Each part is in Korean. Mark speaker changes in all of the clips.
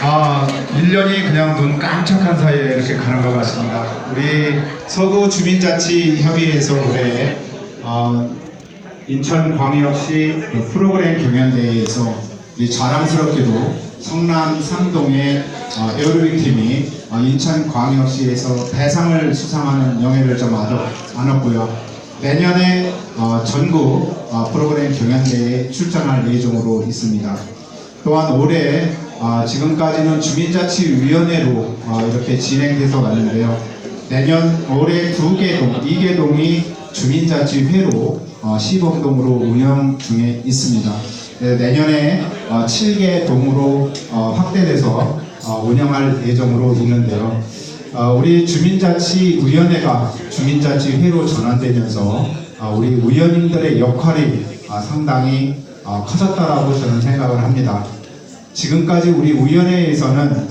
Speaker 1: 아, 1년이 그냥 눈 깜짝한 사이에 이렇게 가는 것 같습니다. 우리 서구 주민자치협의회에서 올해 어, 인천광역시 그 프로그램 경연대회에서 이 자랑스럽게도 성남 상동의 어, 에어로빅 팀이 어, 인천광역시에서 대상을 수상하는 영예를 좀 안았고요. 내년에 어, 전국 어, 프로그램 경연대회에 출전할 예정으로 있습니다. 또한 올해 아, 지금까지는 주민자치위원회로 아, 이렇게 진행돼서 왔는데요. 내년 올해 두 개동, 이개동이 주민자치회로 어, 시범동으로 운영 중에 있습니다. 네, 내년에 어, 7개 동으로 어, 확대돼서 어, 운영할 예정으로 있는데요. 어, 우리 주민자치위원회가 주민자치회로 전환되면서 아, 우리 위원님들의 역할이 아, 상당히 어, 커졌다라고 저는 생각을 합니다. 지금까지 우리 위원회에서는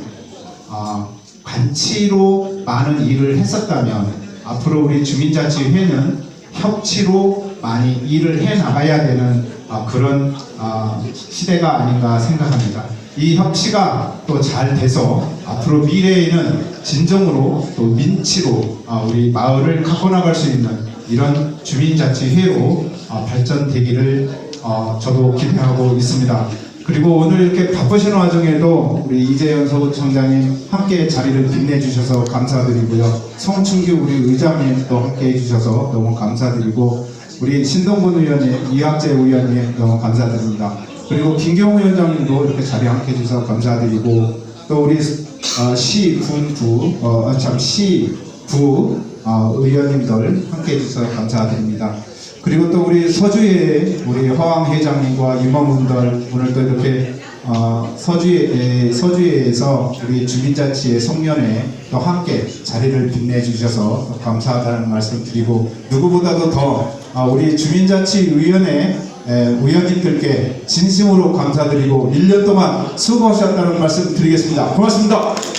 Speaker 1: 아, 관치로 많은 일을 했었다면 앞으로 우리 주민자치회는 협치로 많이 일을 해 나가야 되는 아, 그런 아, 시대가 아닌가 생각합니다. 이 협치가 또 잘 돼서 앞으로 미래에는 진정으로 또 민치로 아, 우리 마을을 갖고 나갈 수 있는 이런 주민자치회로 아, 발전되기를 어, 저도 기대하고 있습니다. 그리고 오늘 이렇게 바쁘신 와중에도 우리 이재현 서구청장님 함께 자리를 빛내주셔서 감사드리고요. 송충규 우리 의장님도 함께 해주셔서 너무 감사드리고 우리 신동근 의원님, 이학재 의원님 너무 감사드립니다. 그리고 김경호 위원장님도 이렇게 자리 함께 해주셔서 감사드리고 또 우리 어, 시군부 어, 참 시부 어, 의원님들 함께 해주셔서 감사드립니다. 그리고 또 우리 서주의 우리 허왕 회장님과 임원분들 오늘 또 이렇게 어, 서주에 서주에서 우리 주민자치의 송년회 또 함께 자리를 빛내주셔서 또 감사하다는 말씀 드리고 누구보다도 더 어, 우리 주민자치위원회 에, 위원님들께 진심으로 감사드리고 1년 동안 수고하셨다는 말씀 드리겠습니다. 고맙습니다.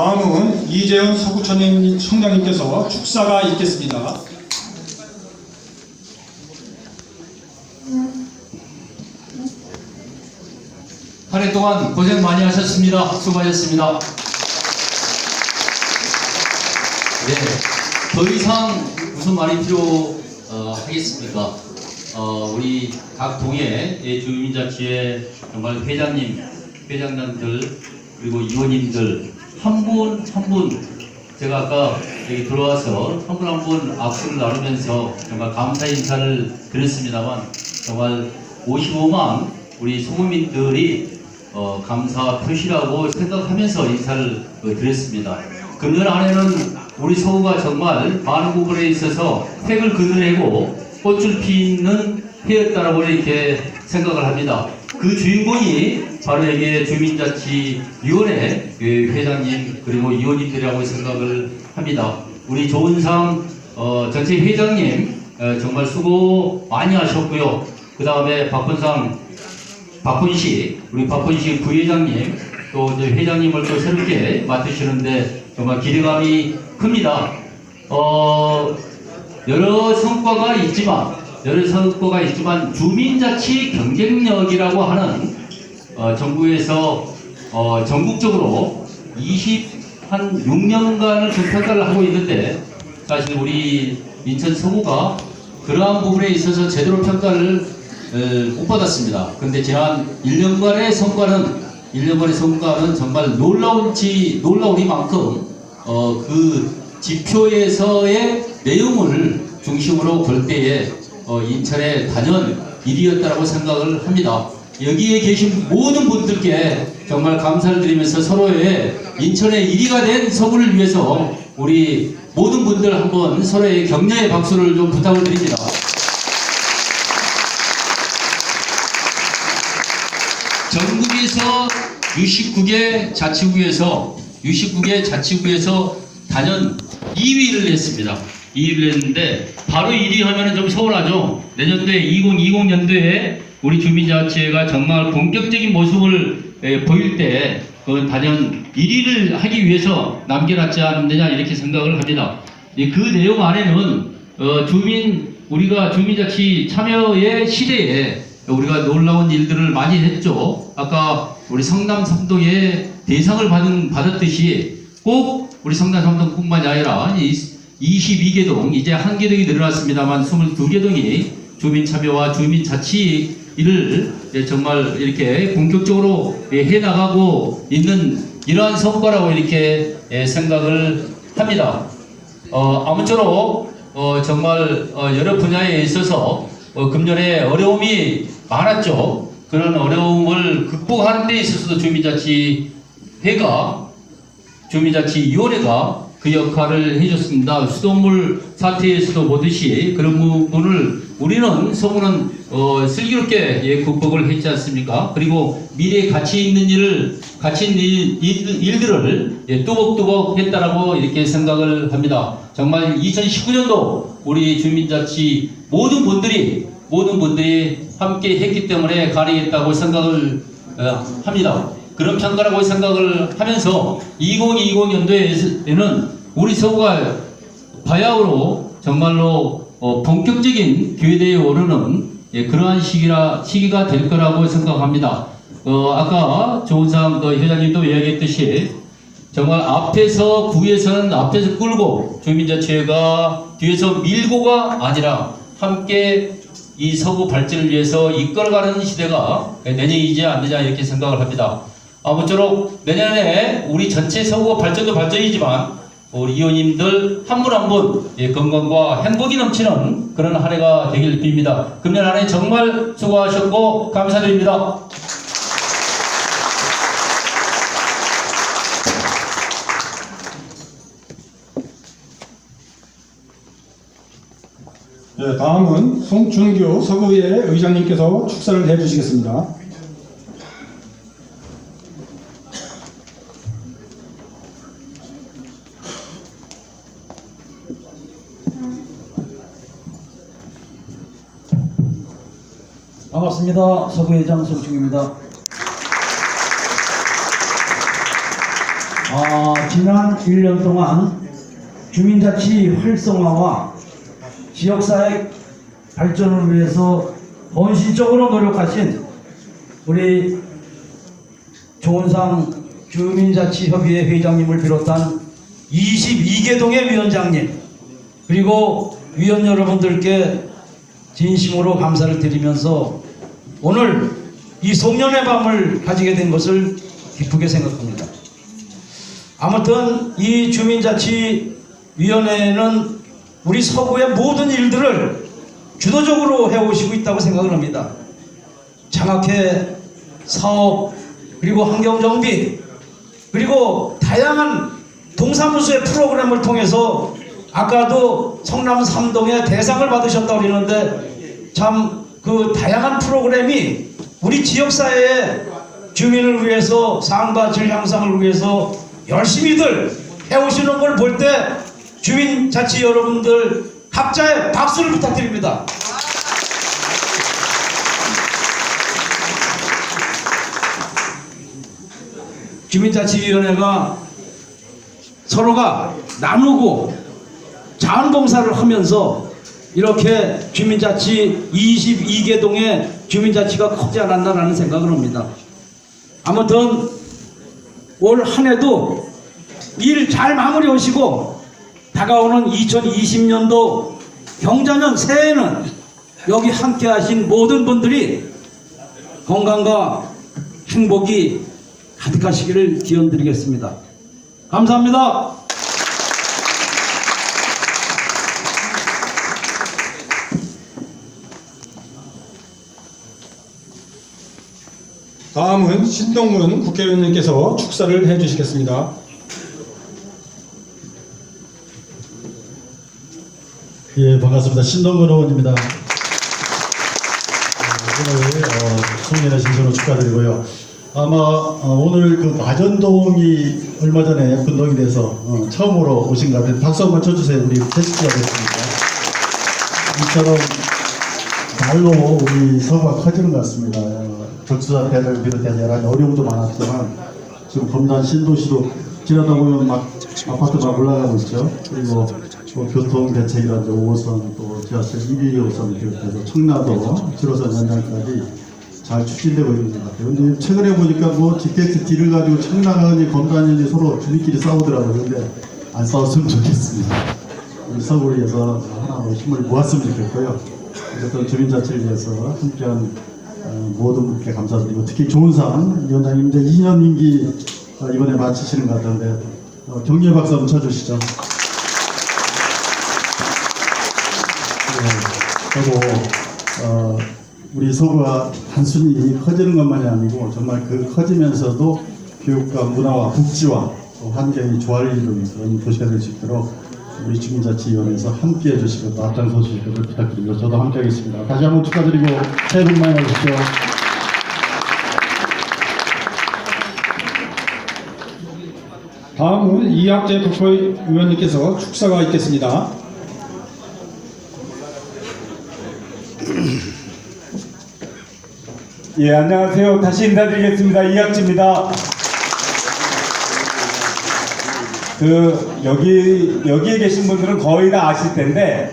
Speaker 2: 다음은 이재훈 서구청장 청장님께서 축사가 있겠습니다.
Speaker 3: 한 해 동안 고생 많이 하셨습니다. 수고하셨습니다. 네, 더 이상 무슨 말이 필요 어, 하겠습니까? 어, 우리 각 동의 주민자치회 정말 회장님, 회장님들 그리고 의원님들 한 분 한 분 제가 아까 여기 들어와서 한 분 한 분 악수를 나누면서 정말 감사 인사를 드렸습니다만 정말 55만 우리 소국민들이 어, 감사 표시라고 생각하면서 인사를 어, 드렸습니다. 금년 한 해는 우리 서구가 정말 많은 부분에 있어서 획을 그늘내고 꽃을 피는 해였다라고 이렇게 생각을 합니다. 그 주인공이 바로 여기에 주민자치위원회 그 회장님 그리고 위원님들이라고 생각을 합니다. 우리 조은상 어, 전체 회장님 어, 정말 수고 많이 하셨고요. 그 다음에 박훈상 박훈식 우리 박훈식 부회장님 또 이제 회장님을 또 새롭게 맡으시는데 정말 기대감이 큽니다. 어, 여러 성과가 있지만 여러 성과가 있지만 주민자치 경쟁력이라고 하는 어, 정부에서 어, 전국적으로 20 한 6년간을 좀 평가를 하고 있는데 사실 우리 인천 서구가 그러한 부분에 있어서 제대로 평가를 에, 못 받았습니다. 그런데 지난 1년간의 성과는 1년간의 성과는 정말 놀라운지 놀라우리만큼 어, 그 지표에서의 내용을 중심으로 볼 때에 어, 인천의 단연 1위였다고 생각을 합니다. 여기에 계신 모든 분들께 정말 감사를 드리면서 서로의 인천의 1위가 된 서구를 위해서 우리 모든 분들 한번 서로의 격려의 박수를 좀 부탁을 드립니다. 전국에서 69개 자치구에서 69개 자치구에서 단연 2위를 했습니다. 2위를 했는데 바로 1위 하면은 좀 서운하죠. 내년도에 2020년도에 우리 주민자치회가 정말 본격적인 모습을 에, 보일 때그 단연 1위를 하기 위해서 남겨놨지 않느냐 이렇게 생각을 합니다. 예, 그 내용 안에는 어, 주민 우리가 주민자치 참여의 시대에 우리가 놀라운 일들을 많이 했죠. 아까 우리 성남 삼동에 대상을 받은, 받았듯이 꼭 우리 성남 삼동뿐만이 아니라 이 22개 동, 이제 한 개 동이 늘어났습니다만 22개 동이 주민 참여와 주민 자치 예, 정말 이렇게 본격적으로 예, 해나가고 있는 이러한 성과라고 이렇게 예, 생각을 합니다. 어, 아무쪼록 어, 정말 어, 여러 분야에 있어서 어, 금년에 어려움이 많았죠. 그런 어려움을 극복하는 데 있어서도 주민자치회가 주민자치위원회가 그 역할을 해줬습니다. 수돗물 사태에서도 보듯이 그런 부분을 우리는 서구는 어, 슬기롭게 예, 극복을 했지 않습니까? 그리고 미래에 가치 있는 일을 가치 있는 일, 일- 일들을 예, 뚜벅뚜벅 했다라고 이렇게 생각을 합니다. 정말 2019년도 우리 주민자치 모든 분들이 모든 분들이 함께 했기 때문에 가능했다고 생각을 어, 합니다. 그런 평가라고 생각을 하면서 2020년도에는 우리 서구가 바야흐로 정말로 어, 본격적인 교대에 오르는 예, 그러한 시기라 시기가 될 거라고 생각합니다. 어, 아까 조은상 그 회장님도 이야기했듯이 정말 앞에서 구에서는 앞에서 끌고 주민자치회가 뒤에서 밀고가 아니라 함께 이 서구 발전을 위해서 이끌어가는 시대가 내년이지 않느냐 이렇게 생각을 합니다. 아무쪼록 내년에 우리 전체 서구 발전도 발전이지만 우리 의원님들 한 분 한분 건강과 행복이 넘치는 그런 한 해가 되길 빕니다. 금년 한 해 정말 수고하셨고 감사드립니다.
Speaker 2: 네, 다음은 송준규 서구의 의장님께서 축사를 해주시겠습니다.
Speaker 4: 반갑습니다. 서구회장 송충입니다. 아, 지난 1년 동안 주민자치 활성화와 지역사회 발전을 위해서 헌신적으로 노력하신 우리 조은상 주민자치협의회 회장님을 비롯한 22개 동의 위원장님 그리고 위원 여러분들께 진심으로 감사를 드리면서 오늘 이 송년회 밤을 가지게 된 것을 기쁘게 생각합니다. 아무튼 이 주민자치위원회는 우리 서구의 모든 일들을 주도적으로 해오시고 있다고 생각을 합니다. 장학회, 사업, 그리고 환경정비, 그리고 다양한 동사무소의 프로그램을 통해서 아까도 성남 삼동에 대상을 받으셨다고 그러는데 참 그 다양한 프로그램이 우리 지역사회의 주민을 위해서 삶과 질 향상을 위해서 열심히들 해오시는 걸 볼 때 주민 자치 여러분들 각자의 박수를 부탁드립니다. 주민자치위원회가 서로가 나누고 자원봉사를 하면서 이렇게 주민자치 22개 동의 주민자치가 커지 않았나라는 생각을 합니다. 아무튼 올 한 해도 일 잘 마무리 하시고 다가오는 2020년도 경자년 새해에는 여기 함께 하신 모든 분들이 건강과 행복이 가득하시기를 기원드리겠습니다. 감사합니다.
Speaker 2: 다음은 신동문 국회의원님께서 축사를 해주시겠습니다.
Speaker 5: 예, 반갑습니다. 신동근 의원입니다. 어, 오늘 어, 송년회 신선을 축하드리고요. 아마 어, 오늘 그 마전동이 얼마 전에 분동이 돼서 어, 처음으로 오신 것 같아요. 박수 한번 쳐주세요. 우리 테스트가 됐습니다. 이처럼 날로 우리 서구가 커지는 것 같습니다. 어, 적수사태를 비롯해서 여러 가지 어려움도 많았지만 지금 검단 신도시도 지나다 보면 막 아파트가 올라가고 있죠. 그리고 뭐 교통 대책이라든지 5호선 또 지하철 1, 2호선 비롯해서 청라도 7호선 연장까지 잘 추진되고 있는 것 같아요. 근데 최근에 보니까 뭐 GPS D를 가지고 청라는이 검단이 서로 주민끼리 싸우더라고요. 근데 안 싸웠으면 좋겠습니다. 우리 서울에서 하나 뭐 힘을 모았으면 좋겠고요. 어쨌든 주민자치를 위해서 함께한 어, 모든 분께 감사드리고 특히 좋은 상 위원장님 이제 2년 임기 어, 이번에 마치시는 것 같은데 어, 격려 박수 한번 쳐주시죠. 네, 저도 어, 우리 서구가 단순히 커지는 것만이 아니고 정말 그 커지면서도 교육과 문화와 복지와 또 환경이 조화를 이루는 그런 도시가 될 수 있도록 우리 주민자치위원회에서 함께 해주시고 또 앞장서 주시기를 부탁드리고 저도 함께 하겠습니다. 다시 한번 축하드리고 새해 복 많이 받으십시오.
Speaker 2: 다음은 이학재 국회의원님께서 축사가 있겠습니다.
Speaker 6: 예, 안녕하세요. 다시 인사드리겠습니다. 이학지입니다. 그, 여기, 여기에 계신 분들은 거의 다 아실 텐데,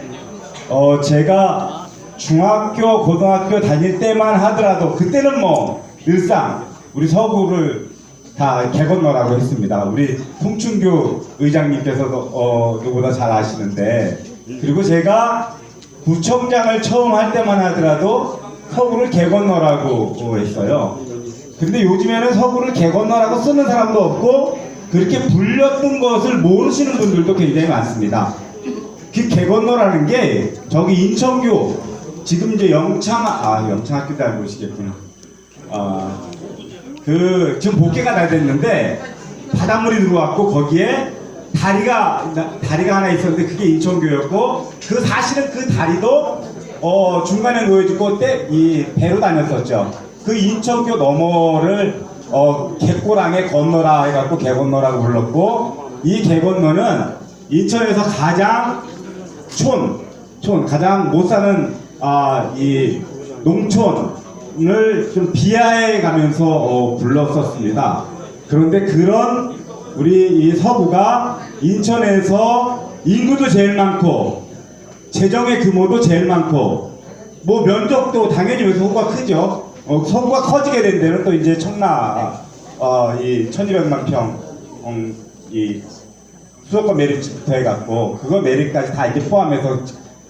Speaker 6: 어, 제가 중학교, 고등학교 다닐 때만 하더라도, 그때는 뭐, 늘상, 우리 서구를 다 개건너라고 했습니다. 우리 송춘규 의장님께서도, 어, 누구보다 잘 아시는데, 그리고 제가 구청장을 처음 할 때만 하더라도 서구를 개건너라고 했어요. 근데 요즘에는 서구를 개건너라고 쓰는 사람도 없고 그렇게 불렸던 것을 모르시는 분들도 굉장히 많습니다. 그 개건너라는 게 저기 인천교 지금 이제 영창 아 영창학교도 잘 모르시겠구나. 아그 지금 복개가 다 됐는데 바닷물이 들어왔고 거기에 다리가 다리가 하나 있었는데 그게 인천교였고 그 사실은 그 다리도 어 중간에 놓여지고 때 이 배로 다녔었죠. 그 인천교 너머를 어 개꼬랑에 건너라 해갖고 개건너라고 불렀고 이 개건너는 인천에서 가장 촌, 촌 가장 못 사는 아 이 농촌을 좀 비하해 가면서 어, 불렀었습니다. 그런데 그런 우리 이 서구가 인천에서 인구도 제일 많고 재정의 규모도 제일 많고 뭐 면적도 당연히 여기서 서구가 크죠. 어, 서구가 커지게 된 데는 또 이제 청라 어, 이 1200만 평 음, 이 수도권 메리츠부터 해갖고 그거 메리까지 다 이렇게 포함해서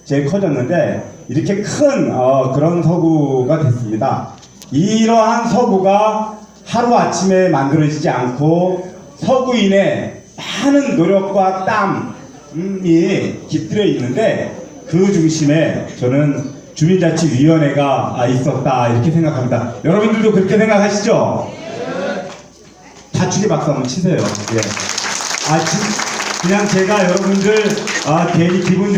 Speaker 6: 제일 커졌는데 이렇게 큰 어, 그런 서구가 됐습니다. 이러한 서구가 하루 아침에 만들어지지 않고 서구인의 많은 노력과 땀이 깃들어 있는데 그 중심에 저는 주민자치위원회가 있었다 이렇게 생각합니다. 여러분들도 그렇게 생각하시죠? 다축의 박수 한번 치세요. 예. 아, 진- 그냥 제가 여러분들 아, 괜히 기분